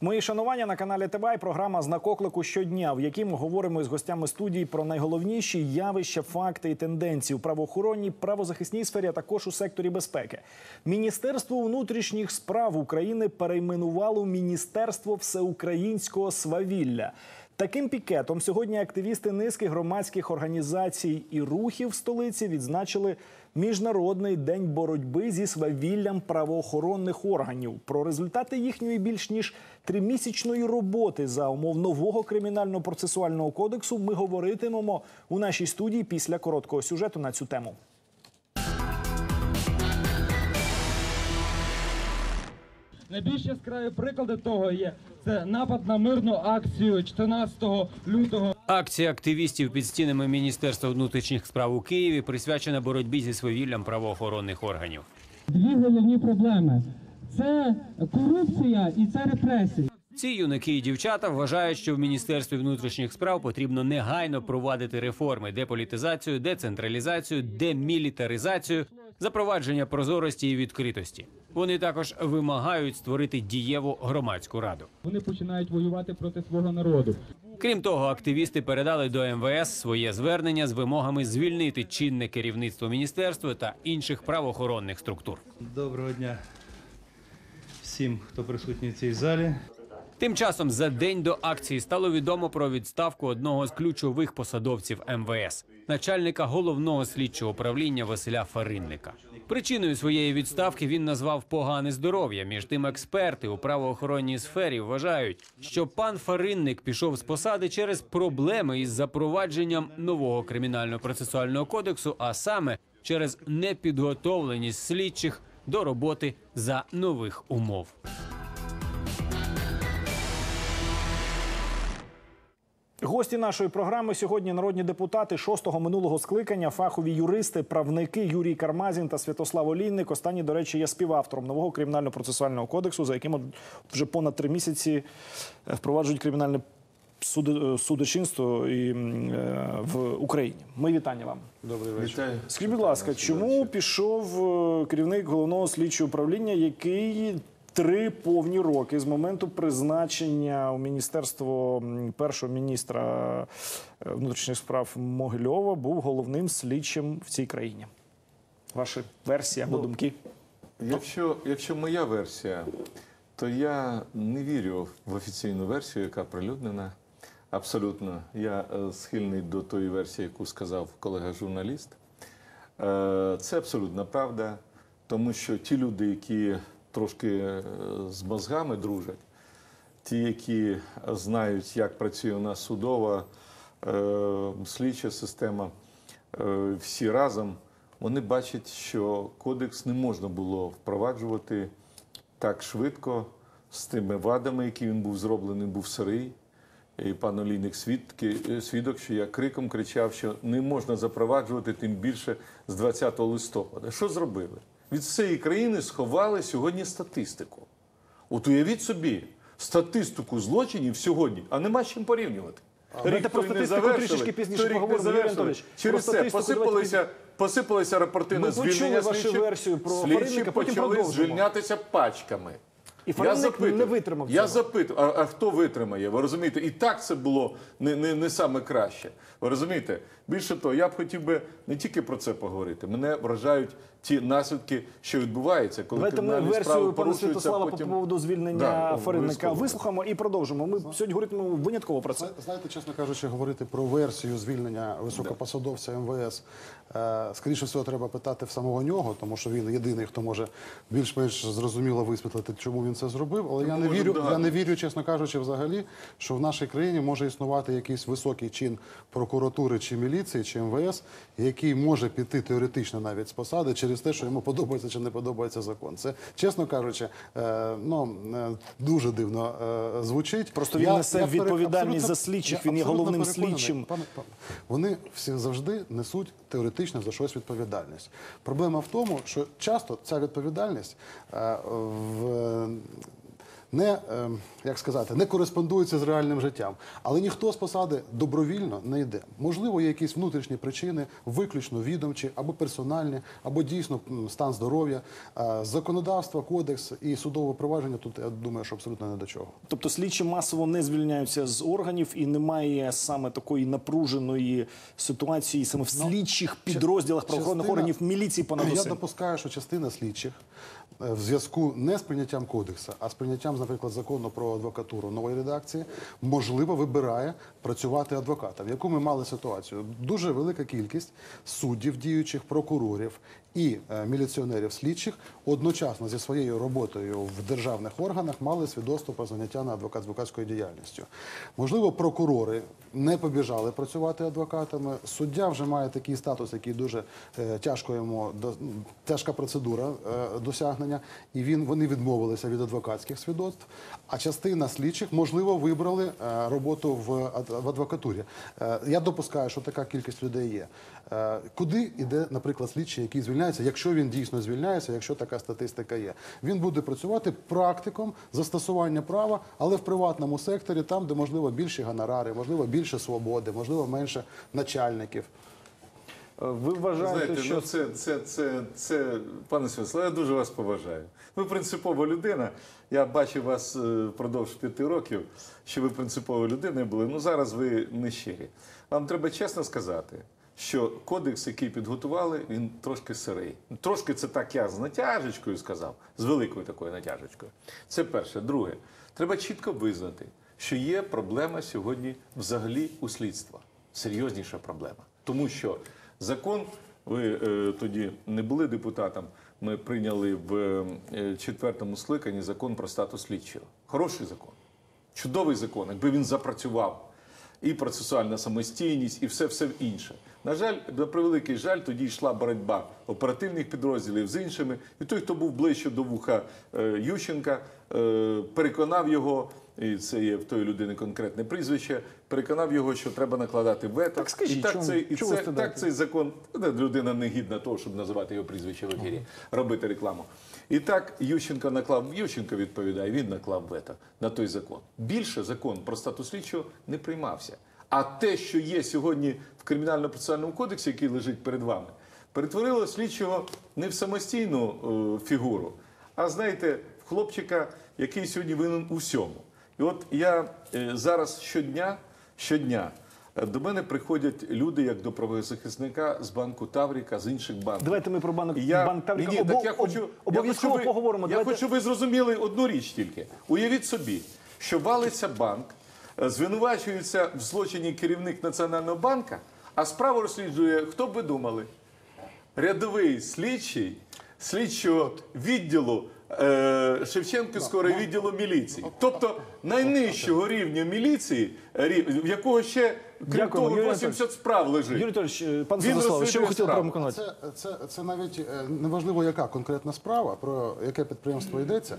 Мої шанування на каналі ТВ і програма «Знак щодня, в якій ми говоримо із гостями студії про найголовніші явища, факти і тенденції у правоохоронній, правозахисній сфері, а також у секторі безпеки. Міністерство внутрішніх справ України перейменувало Міністерство всеукраїнського свавілля. Таким пікетом сьогодні активісти низки громадських організацій і рухів в столиці відзначили Міжнародний день боротьби зі свавіллям правоохоронних органів. Про результати їхньої більш ніж тримісячної роботи за умов нового кримінально-процесуального кодексу ми говоритимемо у нашій студії після короткого сюжету на цю тему. Найбільш яскраві приклади того є це напад на мирну акцію 14 лютого. Акція активістів під стінами Міністерства внутрішніх справ у Києві присвячена боротьбі зі свавіллям правоохоронних органів. Дві головні проблеми: це корупція і це репресії. Ці юнаки і дівчата вважають, що в міністерстві внутрішніх справ потрібно негайно провадити реформи: деполітизацію, децентралізацію, демілітаризацію, запровадження прозорості і відкритості. Вони також вимагають створити дієву громадську раду. Вони починають воювати проти свого народу. Крім того, активісти передали до МВС своє звернення з вимогами звільнити чинне керівництво міністерства та інших правоохоронних структур. Доброго дня всім, хто присутній в цій залі. Тим часом за день до акції стало відомо про відставку одного з ключових посадовців МВС, начальника головного слідчого управління Василя Фаринника. Причиною своєї відставки він назвав погане здоров'я. Між тим, експерти у правоохоронній сфері вважають, що пан Фаринник пішов з посади через проблеми із запровадженням нового кримінально-процесуального кодексу, а саме через непідготовленість слідчих до роботи за нових умов. Гості нашої програми сьогодні народні депутати шостого минулого скликання, фахові юристи, правники Юрій Кармазін та Святослав Олійник. Останній, до речі, є співавтором нового кримінально-процесуального кодексу, за яким вже понад три місяці е, впроваджують кримінальне е, судочинство і, е, в Україні. Ми вітання вам. Добрий вечір. Вітаю. Скажіть, будь ласка, чому пішов керівник головного слідчого управління, який три повні роки з моменту призначення у міністерство першого міністра е, внутрішніх справ Могильова був головним слідчим в цій країні? Ваші версії або думки? Якщо, якщо моя версія, то я не вірю в офіційну версію, яка прилюднена. Абсолютно. Я е, схильний до тої версії, яку сказав колега-журналіст. Е, Це абсолютна правда, тому що ті люди, які трошки е, з мозгами дружать, ті, які знають, як працює у нас судова е, слідча система, е, всі разом, вони бачать, що кодекс не можна було впроваджувати так швидко з тими вадами, які він був зроблений, був сирий. І пан Олійник свідки, свідок, що я криком кричав, що не можна запроваджувати тим більше з 20 листопада. Що зробили? Від всієї країни сховали сьогодні статистику. От уявіть собі, статистику злочинів сьогодні, а нема з чим порівнювати. Давайте про статистику трішечки пізніше рік поговоримо, Юрій. Анатолійович. Через це посипалися, посипалися рапорти на звільнення вашу версію про Слідчі потім почали продовжимо. звільнятися пачками. І Фаринник не витримав Я запитую, а, а хто витримає? Ви розумієте? І так це було не, не, не саме краще. Ви розумієте? Більше того, я б хотів би не тільки про це поговорити. Мене вражають ті наслідки, що відбуваються, коли Давайте ми кримінальні справи версію пана порушуються, Святослава потім... по поводу звільнення Да, Фаринника вислухаємо і продовжимо. Ми сьогодні говоритимемо винятково про це. Знаєте, чесно кажучи, говорити про версію звільнення високопосадовця МВС. е, Скоріше всього, треба питати в самого нього, тому що він єдиний, хто може більш-менш зрозуміло висвітлити, чому він це зробив. Але я не вірю, я не вірю, чесно кажучи, взагалі, що в нашій країні може існувати якийсь високий чин прокуратури чи міліції, чи МВС, який може піти теоретично навіть з посади через те, що йому подобається чи не подобається закон. Це, чесно кажучи, е, ну е, дуже дивно е, звучить. Просто він несе відповідальність за слідчих, він є головним слідчим. Пане, пане, вони всі завжди несуть теоретично за щось відповідальність. Проблема в тому, що часто ця відповідальність в не, е, як сказати, не кореспондуються з реальним життям. Але ніхто з посади добровільно не йде. Можливо, є якісь внутрішні причини, виключно відомчі або персональні, або дійсно стан здоров'я. Е, Законодавство, кодекс і судове провадження тут я думаю, що абсолютно не до чого. Тобто слідчі масово не звільняються з органів і немає саме такої напруженої ситуації саме в слідчих підрозділах правоохоронних органів міліції понад Я допускаю, що частина слідчих в зв'язку не з прийняттям кодексу, а з прийняттям, наприклад, закону про адвокатуру нової редакції, можливо, вибирає працювати адвокатом. Яку ми мали ситуацію? Дуже велика кількість суддів, діючих прокурорів і е, міліціонерів слідчих одночасно зі своєю роботою в державних органах мали свідоцтво про заняття на адвокат адвокатською діяльністю. Можливо, прокурори не побіжали працювати адвокатами. Суддя вже має такий статус, який дуже е, тяжко йому тяжка процедура е, досягнення, і він вони відмовилися від адвокатських свідоцтв. А частина слідчих, можливо, вибрали роботу в, ад- в адвокатурі. Я допускаю, що така кількість людей є. Е, куди йде, наприклад, слідчий, який звільняється, якщо він дійсно звільняється, якщо така статистика є, він буде працювати практиком застосування права, але в приватному секторі, там, де можливо більші гонорари, можливо, більше свободи, можливо, менше начальників. Е, Ви вважаєте, Знаєте, що ну це, це, це, це, пане Святославе, я дуже вас поважаю. Ви принципова людина. Я бачив вас е, впродовж п'яти років, що ви принциповою людиною були. Ну зараз ви не щирі. Вам треба чесно сказати, що кодекс, який підготували, він трошки сирий. Трошки це так я з натяжечкою сказав, з великою такою натяжечкою. Це перше. Друге, треба чітко визнати, що є проблема сьогодні взагалі у слідства. Серйозніша проблема. Тому що закон, ви е, тоді не були депутатом, ми прийняли в е, четвертому скликанні закон про статус слідчого. Хороший закон, чудовий закон, якби він запрацював. І процесуальна самостійність, і все все інше. На жаль, на превеликий жаль, тоді йшла боротьба оперативних підрозділів з іншими. І той, хто був ближче до вуха е, Ющенка, е, переконав його, і це є в тої людини конкретне прізвище, переконав його, що треба накладати вето. Так скажіть, і так, чому- цей, і чому це, так цей закон, людина не гідна того, щоб називати його прізвище в ефірі, робити рекламу. І так Ющенко наклав, Ющенко відповідає, він наклав вето на той закон. Більше закон про статус слідчого не приймався. А те, що є сьогодні в кримінально-процесуальному кодексі, який лежить перед вами, перетворило слідчого не в самостійну е, фігуру, а знаєте, в хлопчика, який сьогодні винен у всьому. І от я е, зараз щодня, щодня е, до мене приходять люди, як до правозахисника з банку Тавріка, з інших банків. давайте ми про банк, я, банк Тавріка Ні, ні, так я хочу, обов'язково я хочу, ви- поговоримо. Я Давайте- хочу, ви зрозуміли одну річ тільки. Уявіть собі, що валиться банк, звинувачується в злочині керівник Національного банка, а справу розслідує, хто б ви думали? Рядовий слідчий слідчого відділу е, Шевченківського відділу міліції. Тобто найнижчого рівня міліції, в якого ще, крім Дякуємо, того, Юрій 80 справ лежить. Юрій Анатольович, е, пан Він Святослав, що ви розслідує хотіли справу. прокоментувати? Це, це, це навіть е, неважливо, яка конкретна справа, про яке підприємство йдеться.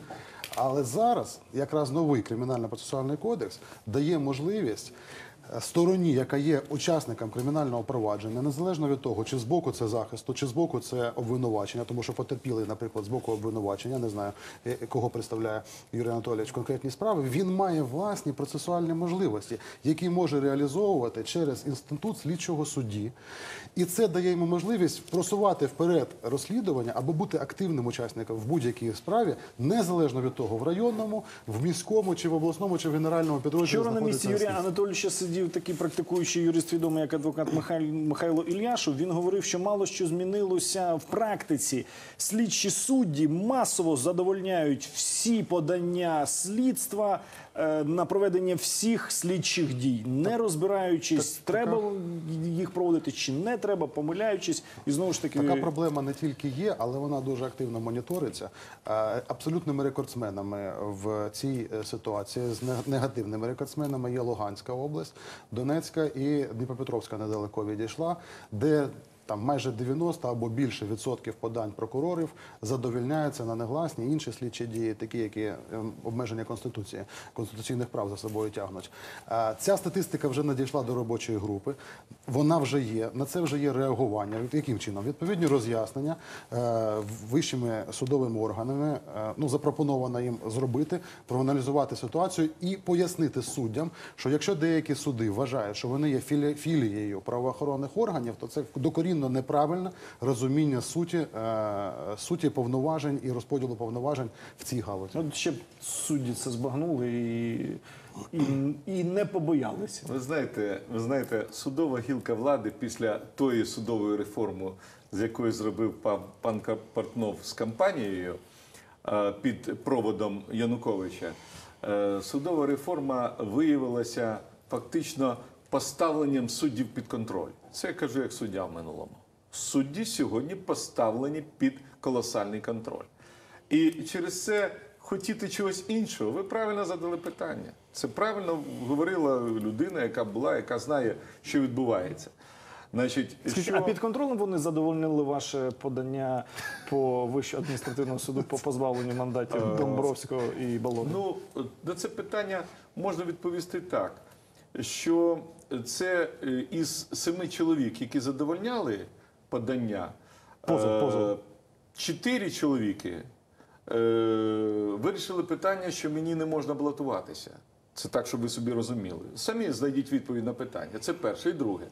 Але зараз якраз новий кримінально-процесуальний кодекс дає можливість стороні, яка є учасником кримінального провадження, незалежно від того, чи з боку це захисту, чи з боку це обвинувачення, тому що потерпілий, наприклад, з боку обвинувачення, не знаю, е, кого представляє Юрій Анатолійович в конкретній справі, він має власні процесуальні можливості, які може реалізовувати через інститут слідчого судді. І це дає йому можливість просувати вперед розслідування або бути активним учасником в будь-якій справі, незалежно від того, в районному, в міському, чи в обласному, чи в генеральному підрозділі. Вчора на місці Юрія. Анатолійовича сидів такий практикуючий юрист, відомий як адвокат Михайло, Михайло Ільяшов. Він говорив, що мало що змінилося в практиці. Слідчі судді масово задовольняють всі подання слідства е, на проведення всіх слідчих дій, не розбираючись, треба їх проводити чи не треба, помиляючись, і знову ж таки Така проблема не тільки є, але вона дуже активно моніториться Е, абсолютними рекордсменами в цій е, ситуації з негативними рекордсменами є Луганська область, Донецька і Дніпропетровська недалеко відійшла, де там майже 90 або більше відсотків подань прокурорів задовільняються на негласні інші слідчі дії, такі які ем, обмеження конституції конституційних прав за собою тягнуть. Е, Ця статистика вже надійшла до робочої групи. Вона вже є. На це вже є реагування. Яким чином? Відповідні роз'яснення е, вищими судовими органами. е, Ну запропоновано їм зробити, проаналізувати ситуацію і пояснити суддям, що якщо деякі суди вважають, що вони є філі- філією правоохоронних органів, то це докорінно неправильне розуміння суті, е, суті повноважень і розподілу повноважень в цій галузі. От ще б судді це збагнули і, і, і не побоялися. Ви знаєте, ви знаєте, судова гілка влади після тої судової реформи, з якої зробив пан, пан Портнов з кампанією е, під проводом Януковича, е, судова реформа виявилася фактично поставленням суддів під контроль. Це я кажу як суддя в минулому. Судді сьогодні поставлені під колосальний контроль. І через це хотіти чогось іншого, ви правильно задали питання. Це правильно говорила людина, яка була, яка знає, що відбувається. Значить, Скажіть, що... а під контролем вони задовольнили ваше подання по Вищому адміністративному суду по позбавленню мандатів Домбровського і Болота? Ну, на це питання можна відповісти так, що це е, із семи чоловік, які задовольняли подання, Позов, е, позов. чотири чоловіки е, вирішили питання, що мені не можна балотуватися. Це так, щоб ви собі розуміли. Самі знайдіть відповідь на питання. Це перше. І друге.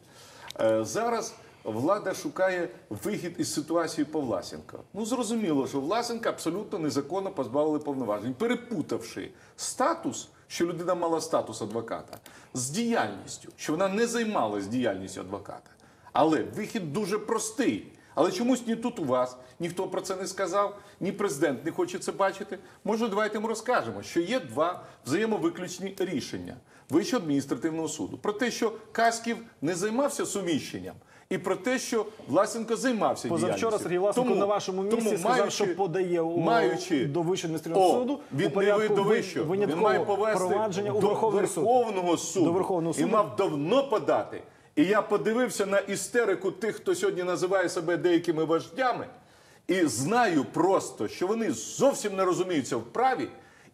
Зараз влада шукає вихід із ситуації по Власенко. Ну, зрозуміло, що Власенка абсолютно незаконно позбавили повноважень, перепутавши статус, що людина мала статус адвоката, з діяльністю, що вона не займалась діяльністю адвоката. Але вихід дуже простий. Але чомусь ні тут у вас ніхто про це не сказав, ні президент не хоче це бачити. Може, давайте ми розкажемо, що є два взаємовиключні рішення Вищого адміністративного суду про те, що Касків не займався суміщенням, і про те, що Власенко займався Позавчора. Сергій Власенко на вашому місці сказав, що подає у- маючи, до Вищого адміністративного суду він порядку до ви- вищого. Він має повести провадження у до Верховний. Верховного суду. До Верховного І мав давно подати. І я подивився на істерику тих, хто сьогодні називає себе деякими вождями, і знаю просто, що вони зовсім не розуміються в праві,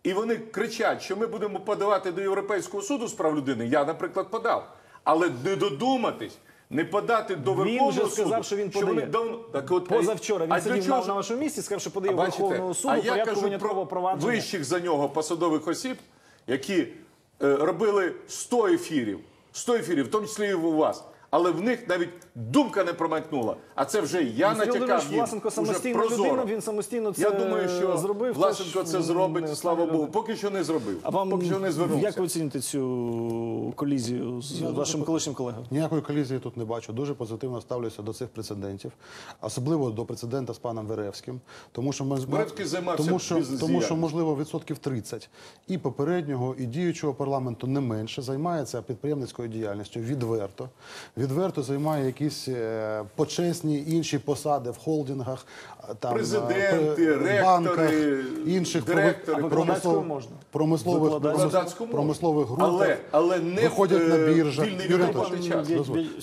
і вони кричать, що ми будемо подавати до Європейського суду з прав людини. Я, наприклад, подав. Але не додуматись, не подати до Він вже сказав, що він подає. вони давно... Так от, Позавчора він сидів чого на, вашому місці, сказав, що подає у Верховного бачите, суду а я порядку кажу про провадження. вищих за нього посадових осіб, які е, робили 100 ефірів, 100 ефірів, в тому числі і у вас. Але в них навіть думка не промайкнула. А це вже я Сергій натякав їм. Власенко самостійна прозоро. людина, він самостійно це Я думаю, що зробив. Власенко це зробить, слава Богу. Поки що не зробив. А вам Поки що не звернувся. як ви оціните цю колізію з вашим колишнім колегою? Ніякої колізії тут не бачу. Дуже позитивно ставлюся до цих прецедентів, особливо до прецедента з паном Веревським. Тому що ми Веревський займався тому, що, тому що можливо відсотків 30 і попереднього, і діючого парламенту не менше займається підприємницькою діяльністю відверто. Відверто займає якісь е, почесні інші посади в холдингах, там Президенти, е, ректори, банках, інших директори. промислов- можна? промислових? Промислових групах Але, але не виходять в, на е, біржах. час.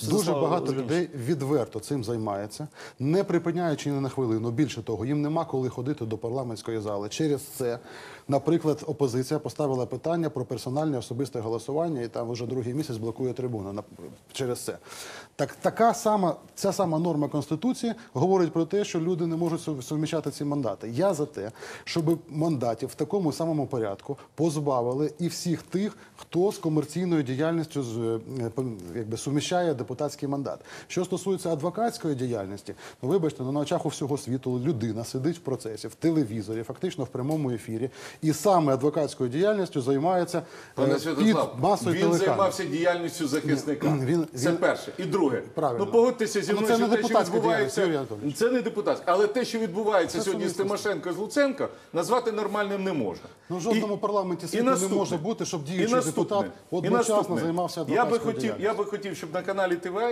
Дуже багато людей відверто цим займається, не припиняючи ні на хвилину. Більше того, їм нема коли ходити до парламентської зали. Через це, наприклад, опозиція поставила питання про персональне особисте голосування, і там вже другий місяць блокує трибуну через це. Так, така сама, ця сама норма Конституції говорить про те, що люди не можуть сов- совміщати ці мандати. Я за те, щоб мандатів в такому самому порядку позбавили і всіх тих, хто з комерційною діяльністю з, е, якби, суміщає депутатський мандат. Що стосується адвокатської діяльності, ну вибачте, ну, на очах у всього світу людина сидить в процесі, в телевізорі, фактично в прямому ефірі, і саме адвокатською діяльністю займається е, Пане під масою він телеканалів. займався діяльністю захисника. Він- це він- перше. І друге. Правильно. Ну погодьтеся зі Ну, мною, що не те, що відбувається. Це не депутатська. Але те, що відбувається Це сьогодні з. Тимошенко і з Луценко, назвати нормальним не можна. Ну, в жодному парламенті світу не може бути, щоб діючий І депутат одночасно займався я би адвокатською хотів, Я би хотів, щоб на каналі ТВА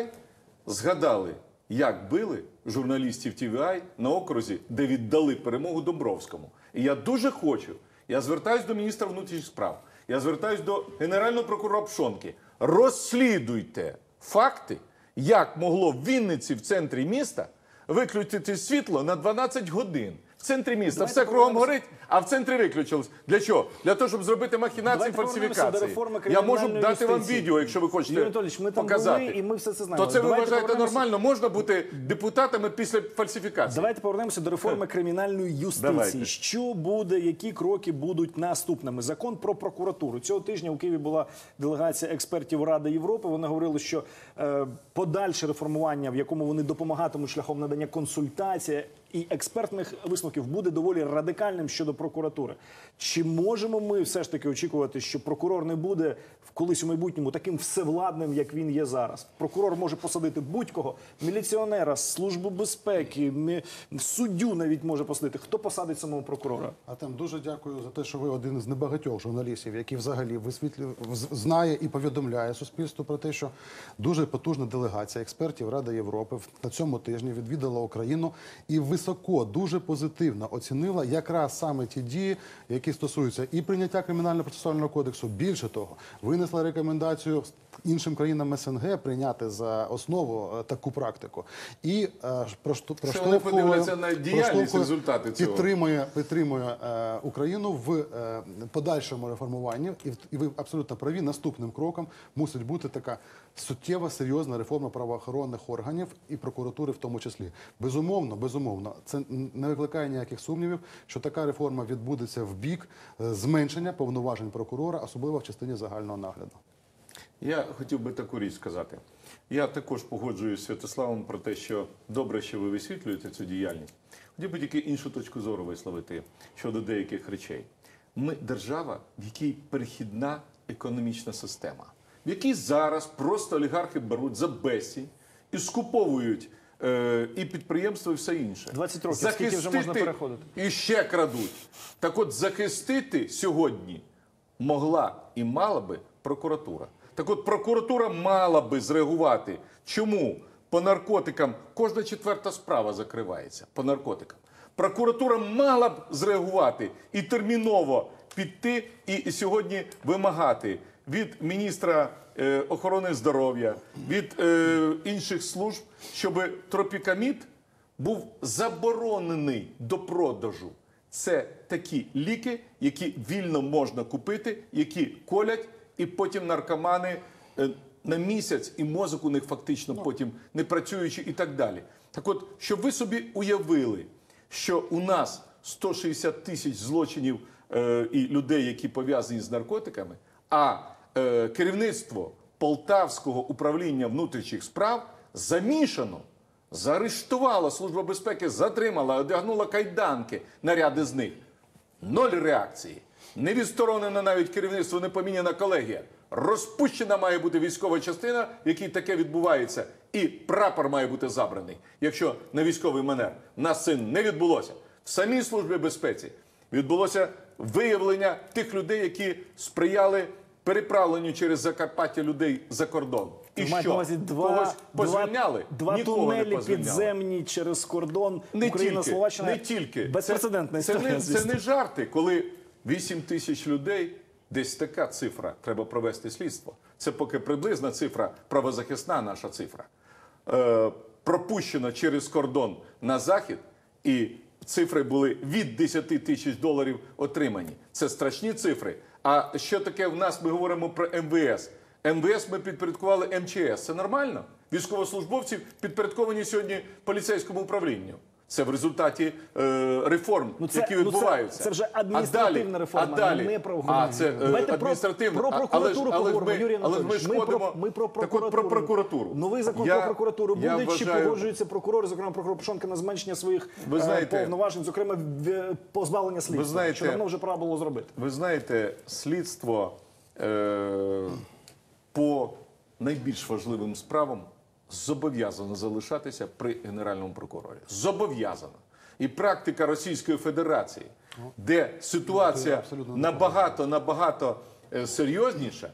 згадали, як били журналістів ТВА на окрузі, де віддали перемогу Домбровському. І я дуже хочу. Я звертаюсь до міністра внутрішніх справ. Я звертаюсь до генерального прокурора Пшонки. Розслідуйте факти, як могло в Вінниці в центрі міста виключити світло на 12 годин. В центрі міста Давайте все кругом горить, а в центрі виключилось. Для чого? Для того, щоб зробити махінації, Давайте повернемося фальсифікації. до реформи Я можу кримінальної дати вам юстиції. відео, якщо ви хочете Анатолійович, ми там показати. були, і ми все це знаємо. То це ви Давайте вважаєте повернемося- нормально? Можна бути депутатами після фальсифікації? Давайте повернемося до реформи кримінальної юстиції. Давайте. Що буде, які кроки будуть наступними? Закон про прокуратуру цього тижня у Києві була делегація експертів Ради Європи. Вони говорили, що е, подальше реформування, в якому вони допомагатимуть шляхом надання консультації і експертних висновків, буде доволі радикальним щодо прокуратури. Чи можемо ми все ж таки очікувати, що прокурор не буде в колись у майбутньому таким всевладним, як він є зараз? Прокурор може посадити будь-кого, міліціонера, службу безпеки, мі- суддю навіть може посадити. Хто посадить самого прокурора? А там дуже дякую за те, що ви один із небагатьох журналістів, який взагалі висвітлює, з- знає і повідомляє суспільству про те, що дуже потужна делегація експертів Ради Європи на цьому тижні відвідала Україну і високо, дуже позитивно оцінила якраз саме ті дії, які стосуються і прийняття кримінального процесуального кодексу. Більше того, винесла рекомендацію іншим країнам СНГ прийняти за основу е, таку практику. І е, проштовхує- на діяльність, результати цього. підтримує, підтримує е, Україну в е, подальшому реформуванні, і, і ви абсолютно праві. Наступним кроком мусить бути така суттєва серйозна реформа правоохоронних органів і прокуратури, в тому числі. Безумовно, безумовно, це не викликає ніяких сумнівів, що така реформа відбудеться в бік е, зменшення повноважень прокурора, особливо в частині загального нагляду. Я хотів би таку річ сказати. Я також погоджуюсь з Святославом про те, що добре, що ви висвітлюєте цю діяльність. Хотів би тільки іншу точку зору висловити щодо деяких речей. Ми держава, в якій перехідна економічна система, в якій зараз просто олігархи беруть за безцінь і скуповують і підприємства, і все інше. 20 років. Скільки вже можна переходити? І ще крадуть. Так от захистити сьогодні могла і мала би прокуратура. Так от прокуратура мала би зреагувати. Чому? По наркотикам кожна четверта справа закривається по наркотикам. Прокуратура мала б зреагувати і терміново піти і сьогодні вимагати від міністра е, охорони здоров'я, від е, інших служб, щоб тропікамід був заборонений до продажу. Це такі ліки, які вільно можна купити, які колять, і потім наркомани е, на місяць і мозок у них фактично потім не працюючи і так далі. Так от, щоб ви собі уявили, що у нас 160 тисяч злочинів е, і людей, які пов'язані з наркотиками, а керівництво Полтавського управління внутрішніх справ замішано Заарештувала Служба безпеки, затримала, одягнула кайданки на ряди з них. Ноль реакції. Не відсторонена навіть керівництво, не поміняна колегія. Розпущена має бути військова частина, в якій таке відбувається, і прапор має бути забраний. Якщо на військовий манер нас це не відбулося. В самій службі безпеці відбулося виявлення тих людей, які сприяли переправленню через Закарпаття людей за кордон. І Ви що? увазі два, Когось позвільняли? два, два тунелі підземні через кордон Не Україна, тільки, Словаччина. не тільки. Безпрецедентна це, історія. це, не, це не жарти, коли 8 тисяч людей, десь така цифра, треба провести слідство. Це поки приблизна цифра, правозахисна наша цифра. Е, пропущено через кордон на захід, і цифри були від 10 тисяч доларів отримані. Це страшні цифри. А що таке в нас? Ми говоримо про МВС. МВС ми підпорядкували МЧС. Це нормально? Військовослужбовці підпорядковані сьогодні поліцейському управлінню. Це в результаті е, реформ, Ну, це- які ну, це- відбуваються. це вже адміністративна далі- реформа, а далі, не правоохоронна. А це е, Давайте про- адміністративна. про прокуратуру але але поговоримо, ми- Юрій Але ми ж Ми про- ми про Так от про прокуратуру. прокуратуру. Новий закон Я- про прокуратуру буде чи вважаю- погоджуються прокурори, зокрема прокурор Пшонка, на зменшення своїх Ви е, повноважень, зокрема в- позбавлення слідства, знаєте- що давно вже пора було зробити. Ви знаєте, слідство е, по найбільш важливим справам зобов'язано залишатися при генеральному прокурорі. Зобов'язана. І практика Російської Федерації, де ситуація набагато набагато е, серйозніша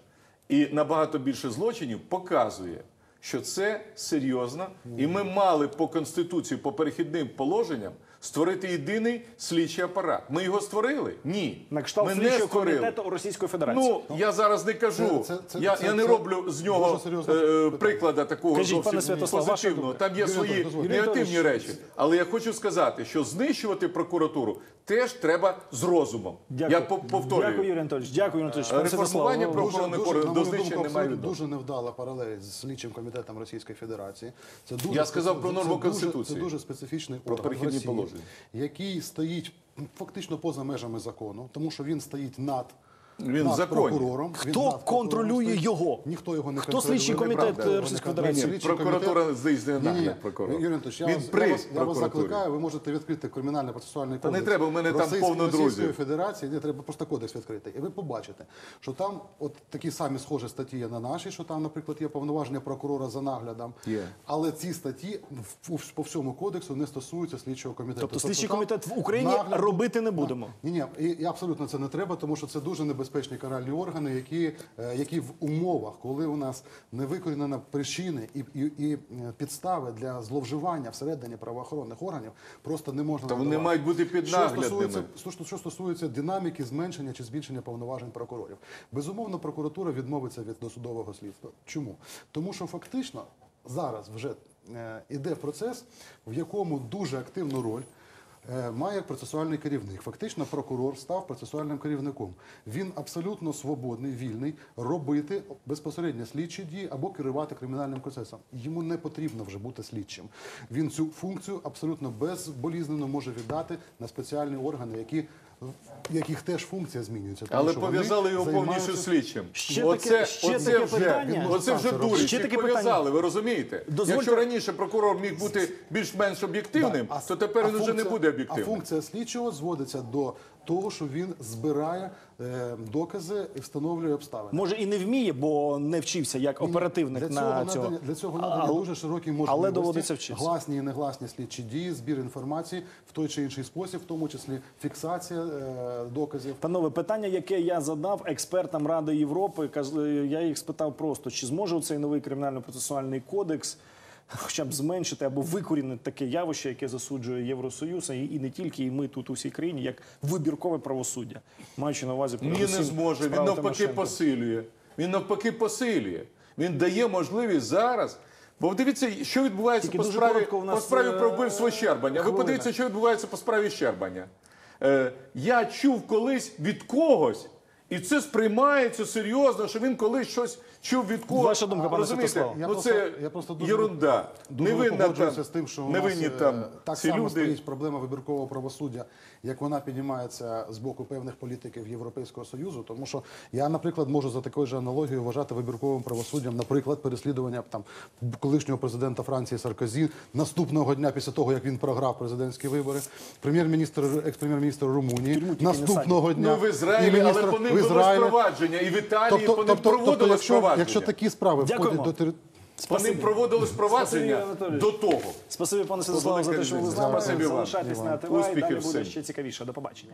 і набагато більше злочинів, показує, що це серйозно, і ми мали по конституції, по перехідним положенням створити єдиний слідчий апарат. Ми його створили? Ні. На кшталт Ми не слідчого створили. комітету Російської Федерації. Ну, я зараз не кажу. Це- я, це- я не це роблю з нього дуже серйозне е, питання. приклада такого Кажіть, пане зовсім Святослав, ваша позитивного. думка. Там є свої дозвольте. негативні речі. Але я хочу сказати, що знищувати прокуратуру теж треба з розумом. Я по- повторюю. Дякую, Юрій Анатолійович. Дякую, Юрій Анатолійович. Пане Реформування Святославе, про- правоохоронних органів на до мою знищення думку, немає абсолютно відношення. дуже невдала паралель з слідчим комітетом Російської Федерації. Це дуже Я сказав про це норму дуже- Конституції. Це дуже специфічний Про орган в перехідні Росії, положення. Який стоїть фактично поза межами закону, тому що він стоїть над. Він в законі. прокурором. Хто контролює стоїть. його? Ніхто його не Хто контролює. слідчий комітет неправда. Російської Федерації? Ні, ні, прокуратура здійснює Ні-ні-ні. нагляд прокурора. Юрій Анатолійович, я Він вас, при я вас, я вас прокуратурі. закликаю, ви можете відкрити кримінальний процесуальний Та не кодекс. треба, в мене там Російської- повно друзів. Російської Федерації, не треба просто кодекс відкрити. І ви побачите, що там от такі самі схожі статті є на нашій, що там, наприклад, є повноваження прокурора за наглядом. Є. Але ці статті в- в- по всьому кодексу не стосуються слідчого комітету. Тобто слідчий там комітет в Україні нагляду- робити не будемо. Ні, ні, і, і абсолютно це не треба, тому що це дуже небезпечні каральні органи, які, е, які в умовах, коли у нас не викорінено причини і, і, і е, підстави для зловживання всередині правоохоронних органів, просто не можна. Та вони мають бути під Що наглядними. стосується, що, що- що стосується динаміки зменшення чи збільшення повноважень прокурорів, безумовно, прокуратура відмовиться від досудового слідства. Чому? Тому що фактично зараз вже е, іде процес, в якому дуже активну роль. Е, Має процесуальний керівник. Фактично, прокурор став процесуальним керівником. Він абсолютно свободний, вільний робити безпосередньо слідчі дії або керувати кримінальним процесом. Йому не потрібно вже бути слідчим. Він цю функцію абсолютно безболізненно може віддати на спеціальні органи, які яких теж функція змінюється. Тому Але що вони пов'язали його повністю займаються- слідчим. Ще оце таке- ще оце таке вже, питання. оце вже Ще дурість. таке Їх пов'язали, ви розумієте? Дозвольте- Якщо раніше прокурор міг бути більш-менш об'єктивним, Да, а- то тепер а він вже не функція- буде А об'єктивним. функція слідчого зводиться до того, що він збирає е, докази і встановлює обставини. Може і не вміє, бо не вчився як оперативник для на цього цього. для цього надані дуже широкі Але можливості. доводиться вчитися. Гласні і негласні слідчі дії, збір інформації в той чи інший спосіб, в тому числі фіксація е, доказів. Панове, питання, яке я задав експертам Ради Європи, я їх спитав просто, чи зможе цей новий кримінально-процесуальний кодекс хоча б зменшити або викорінити таке явище, яке засуджує Євросоюз, і не тільки, і ми тут у всій країні, як вибіркове правосуддя, маючи на увазі Ні, не зможе. Він навпаки Тимошенко. посилює. Він навпаки посилює. Він дає можливість зараз. Бо дивіться, що відбувається Тільки по справі, нас, по справі е, про вбивство Щербаня. Ви подивіться, що відбувається по справі Щербаня. Е, я чув колись від когось, і це сприймається серйозно, що він колись щось чув від когось. Ваша думка, пане? Святославе? Я Ну просто- це я просто дуже- єрунда. Дуже Невинна погоджуюся там, з тим, що у нас е, там так само люди. стоїть проблема вибіркового правосуддя, як вона піднімається з боку певних політиків Європейського союзу. Тому що я, наприклад, можу за такою ж аналогією вважати вибірковим правосуддям, наприклад, переслідування там колишнього президента Франції Саркозі наступного дня після того, як він програв президентські вибори, прем'єр-міністр, екс-прем'єр-міністр Румунії наступного дня Ну, в Ізраїлі, але по ним було спровадження, і в Італії Тобто, по ним тобто, тобто, проводили якщо, спровадження. Якщо такі справи Дякуємо. входять до території. По ним проводили Спасибі, спровадження до того. Спасибі, пане Святославе, за те, що ви з нами. Залишайтесь на ТВ, і далі буде ще цікавіше. До побачення.